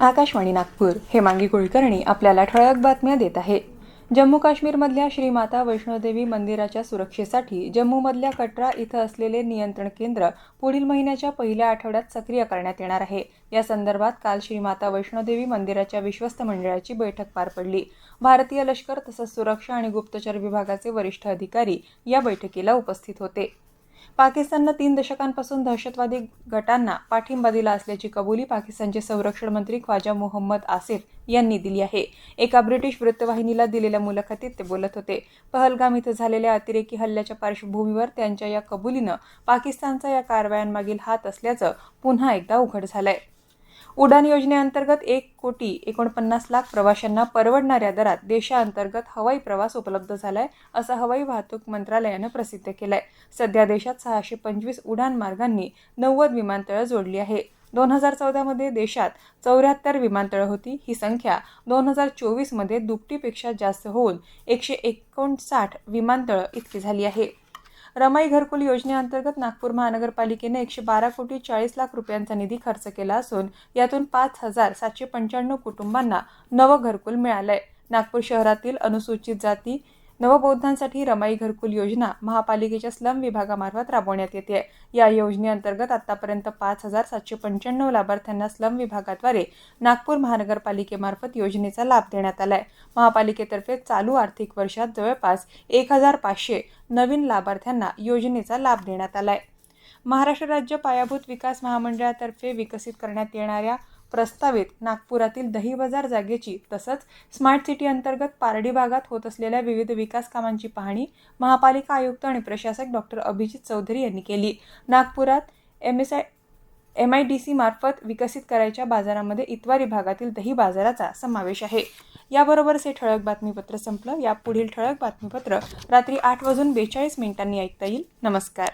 आकाशवाणी नागपूर हेमांगी कुलकर्णी आपल्याला ठळक बातम्या देत आहे. जम्मू काश्मीरमधल्या श्रीमाता वैष्णोदेवी मंदिराच्या सुरक्षेसाठी जम्मूमधल्या कटरा इथं असलेले नियंत्रण केंद्र पुढील महिन्याच्या पहिल्या आठवड्यात सक्रिय करण्यात येणार आहे. या संदर्भात काल श्रीमाता वैष्णोदेवी मंदिराच्या विश्वस्त मंडळाची बैठक पार पडली. भारतीय लष्कर तसंच सुरक्षा आणि गुप्तचर विभागाचे वरिष्ठ अधिकारी या बैठकीला उपस्थित होते. पाकिस्ताननं तीन दशकांपासून दहशतवादी गटांना पाठिंबा दिला असल्याची कबुली पाकिस्तानचे संरक्षण मंत्री ख्वाजा मोहम्मद आसिफ यांनी दिली आहे. एका ब्रिटिश वृत्तवाहिनीला दिलेल्या मुलाखतीत ते बोलत होते पहलगाम इथं झालेल्या अतिरेकी हल्ल्याच्या पार्श्वभूमीवर त्यांच्या या कबुलीनं पाकिस्तानचा या कारवायांमागील हात असल्याचं पुन्हा एकदा उघड झालंय. उडान योजनेअंतर्गत एक कोटी एकोणपन्नास लाख प्रवाशांना परवडणाऱ्या दरात देशाअंतर्गत हवाई प्रवास उपलब्ध झाला आहे असं हवाई वाहतूक मंत्रालयानं प्रसिद्ध केलं आहे सध्या देशात सहाशे पंचवीस उडान मार्गांनी नव्वद विमानतळं जोडली आहे. दोन हजार चौदामध्ये देशात चौऱ्याहत्तर विमानतळं होती. ही संख्या दोन हजार चोवीसमध्ये दुपटीपेक्षा जास्त होऊन एकशे एकोणसाठ विमानतळं इतकी झाली आहे. रमाई घरकुल योजनेअंतर्गत नागपूर महानगरपालिकेने एकशे बारा कोटी चाळीस लाख रुपयांचा निधी खर्च केला असून यातून पाच हजार सातशे पंच्याण्णव कुटुंबांना नवं घरकुल मिळालंय. नागपूर शहरातील अनुसूचित जाती नवबौद्धांसाठी रमाई घरकुल योजना महापालिकेच्या स्लम विभागामार्फत राबवण्यात येते. या योजनेअंतर्गत आतापर्यंत पाच हजार सातशे पंच्याण्णव लाभार्थ्यांना स्लम विभागाद्वारे नागपूर महानगरपालिकेमार्फत योजनेचा लाभ देण्यात आलाय. महापालिकेतर्फे चालू आर्थिक वर्षात जवळपास एक हजार पाचशे नवीन लाभार्थ्यांना योजनेचा लाभ देण्यात आलाय. महाराष्ट्र राज्य पायाभूत विकास महामंडळातर्फे विकसित करण्यात येणाऱ्या प्रस्तावित नागपुरातील दही बाजार जागेची तसंच स्मार्ट सिटी अंतर्गत पारडी भागात होत असलेल्या विविध विकास कामांची पाहणी महापालिका आयुक्त आणि प्रशासक डॉक्टर अभिजित चौधरी यांनी केली. नागपुरात M S I M I D C मार्फत विकसित करायच्या बाजारामध्ये इतवारी भागातील दही बाजाराचा समावेश आहे. याबरोबरच हे ठळक बातमीपत्र संपलं. या पुढील ठळक बातमीपत्र रात्री आठ वाजून बेचाळीस मिनिटांनी ऐकता येईल. नमस्कार.